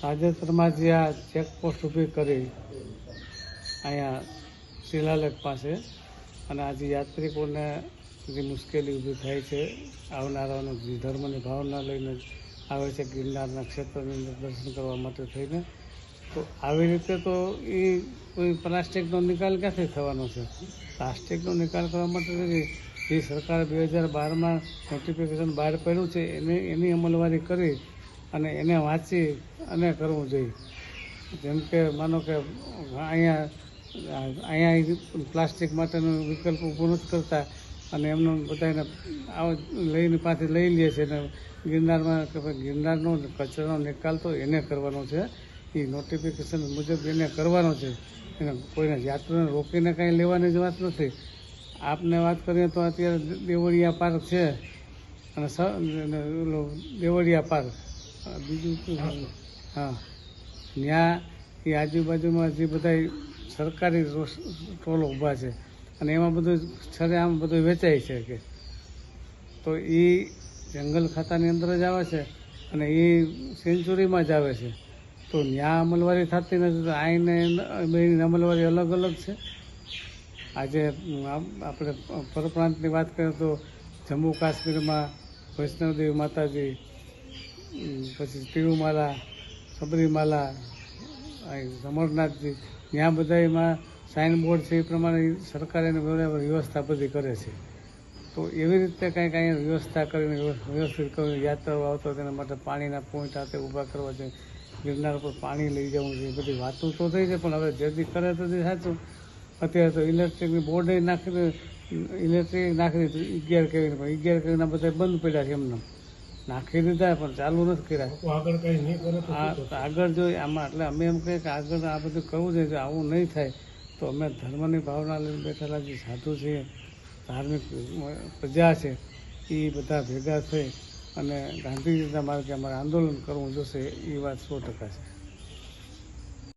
તાજેતરમાં જે આ ચેકપોસ્ટ ઊભી કરી, અહીંયા શિલાલેખ પાસે, અને આજે યાત્રિકોને જે મુશ્કેલી ઊભી થાય છે, આવનારાઓને જે ધર્મની ભાવના લઈને આવે છે, ગિરનારના ક્ષેત્રની અંદર દર્શન કરવા માટે થઈને, તો આવી રીતે તો એ કોઈ પ્લાસ્ટિકનો નિકાલ ક્યાંથી થવાનો છે? પ્લાસ્ટિકનો નિકાલ કરવા માટે જે સરકારે બે હજાર બારમાં નોટિફિકેશન બહાર પાડ્યું છે, એને એની અમલવારી કરી અને એને વાંચી અને કરવું જોઈએ. જેમ કે માનો કે અહીંયા અહીંયા પ્લાસ્ટિક માટેનો વિકલ્પ ઊભો નથી કરતા અને એમનો બધાને આવ લઈને પાછી લઈ લે છે અને ગિરનારમાં કે ભાઈ ગિરનારનો કચરાનો નિકાલ તો એને કરવાનો છે. એ નોટિફિકેશન મુજબ એને કરવાનો છે. એને કોઈને યાત્રાને રોકીને કાંઈ લેવાની જ વાત નથી. આપને વાત કરીએ તો અત્યારે દેવળિયા પાર્ક છે. અને સ દેવળિયા પાર્ક. બીજું શું હા. ત્યાં એ આજુબાજુમાં જે બધા સરકારી રોસ- ઊભા છે અને એમાં બધું આમ બધું વેચાય છે કે. તો એ જંગલ ખાતાની અંદર જ આવે છે અને એ સેન્ચુરીમાં જ આવે છે. તો ત્યાં અમલવારી થતી નથી તો આઈને બેની અમલવારી અલગ અલગ છે. આજે આપણે પરપ્રાંતની વાત કરીએ તો જમ્મુ કાશ્મીરમાં વૈષ્ણવદેવી માતાજી પછી તિરુમાલા, સબરીમાલા અમરનાથજી ત્યાં બધા એમાં બોર્ડ છે એ પ્રમાણે સરકારે એની વ્યવસ્થા બધી કરે છે. તો એવી રીતે કંઈક અહીંયા વ્યવસ્થા કરીને વ્યવ- વ્યવસ્થિત કરીને યાત્રાઓ આવતો તેના માટે પાણીના પોઈન્ટ હાથે ઊભા કરવા છે. ગિરનાર ઉપર પાણી લઈ જવું છે. બધી વાતો તો થઈ છે, પણ હવે જેથી કરે તો સાચું. અત્યારે તો ઇલેક્ટ્રિકની બોર્ડે નાખી ઇલેક્ટ્રિક નાખી દીધું અગિયાર કેવીને પણ અગિયાર કેવીના બધા બંધ પડ્યા છે એમને. નાખી દીધા પણ ચાલુ નથી કર્યા. આગળ કઈ નહીં કરે તો આગળ જો આમાં એટલે અમે એમ કહીએ કે આગળ આ બધું કરવું છે જો આવું નહીં થાય તો અમે ધર્મની ભાવના લઈને બેઠેલા જે સાધુ છે ધાર્મિક પ્રજા છે એ બધા ભેગા થઈ અને ગાંધીજીના માર્ગે અમારે આંદોલન કરવું જોશે એ વાત સો ટકા છે.